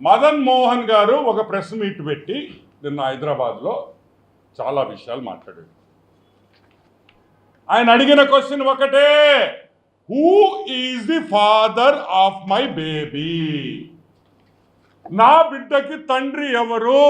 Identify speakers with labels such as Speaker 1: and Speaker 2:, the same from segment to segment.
Speaker 1: మదన్ మోహన్ గారు ఒక press meet పెట్టి నిన్న హైదరాబాద్లో చాలా విషయాలు మాట్లాడాడు ఆయన అడిగిన క్వశ్చన్ ఒకటే who is the father of my baby నా బిడ్డకి తండ్రి ఎవరు?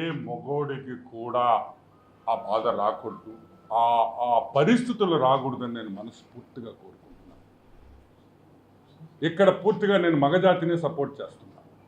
Speaker 1: ఏ మొగోడికి కూడా ఆ బాధ రాకూడదు ఆ ఆ పరిస్థితులు రాకూడదని నేను మనస్ఫూర్తిగా కోరుకుంటున్నాను. ఇక్కడ పూర్తిగా నేను మగజాతిని సపోర్ట్ చేస్తున్నాను.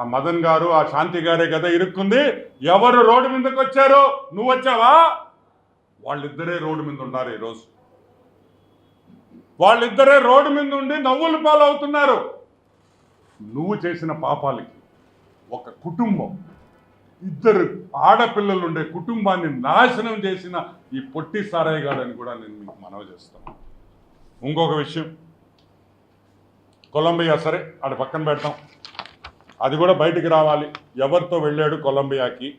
Speaker 1: ఆ మదన్ గారు ఆ శాంతి గారే కదా ఇరుక్కుంది. ఎవరు రోడ్డు మీదకి వచ్చారు నువ్వు వచ్చావా? వాళ్ళిద్దరే రోడ్డు మీద ఉన్నారు ఈరోజు. వాళ్ళిద్దరే రోడ్డు మీద ఉండి నవ్వులు పాలవుతున్నారు. నువ్వు చేసిన పాపాలకి ఒక కుటుంబం ఇద్దరు ఆడపిల్లలు ఉండే కుటుంబాన్ని నాశనం చేసిన ఈ పొట్టి సారాయి గాడని కూడా నేను మీకు మనవి చేస్తాను. ఇంకొక విషయం. కొలంబియా సరే ఆడ పక్కన పెడతాం. అది కూడా బయటికి రావాలి. ఎవరితో వెళ్ళాడు కొలంబియాకి?